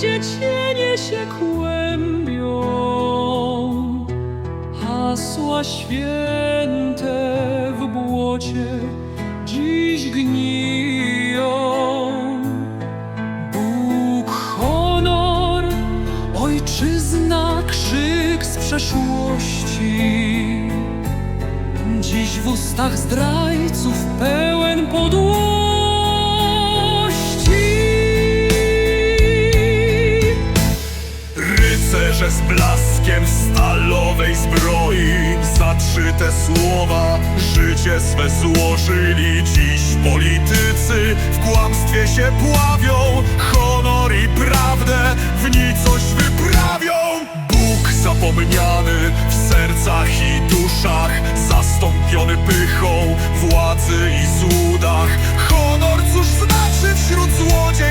się kłębią, hasła święte w błocie dziś gniją. Bóg, honor, ojczyzna, krzyk z przeszłości. Dziś w ustach zdrajców pełen podłości. Rycerze z blaskiem stalowej zbroi Zatrzyte słowa życie swe złożyli. Dziś politycy w kłamstwie się pławią Honor i prawdę w nicość wyprawią. Bóg zapomniany w sercach i duszach Zastąpiony pychą władzy i złudach Honor cóż znaczy wśród złodziejskich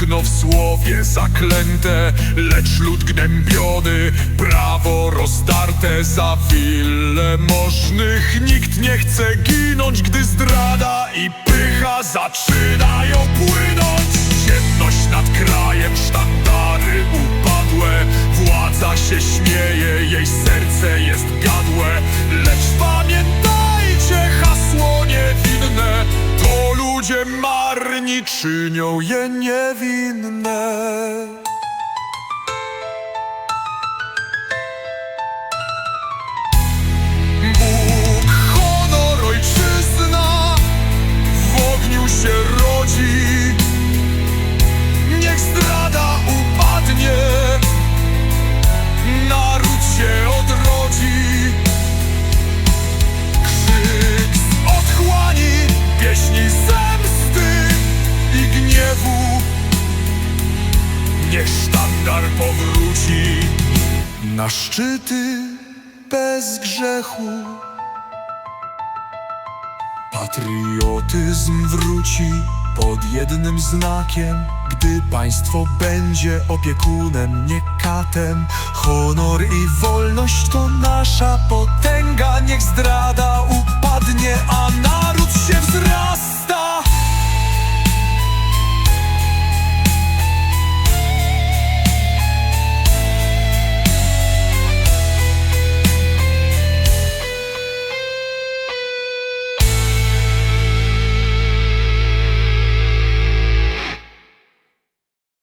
piękno w słowie zaklęte Lecz lud gnębiony, prawo rozdarte Za wiele możnych. Nikt nie chce ginąć Gdy zdrada i pycha zaczynają płynąć. Ciemność nad krajem, sztandary upadłe Władza się śmieje, jej serce jest gadłe Lecz pamiętajcie ludzie marni czynią je niewinne Niech sztandar powróci na szczyty bez grzechu. Patriotyzm wróci pod jednym znakiem, gdy państwo będzie opiekunem, nie katem. Honor i wolność to nasza potęga, niech zdrada upadnie, a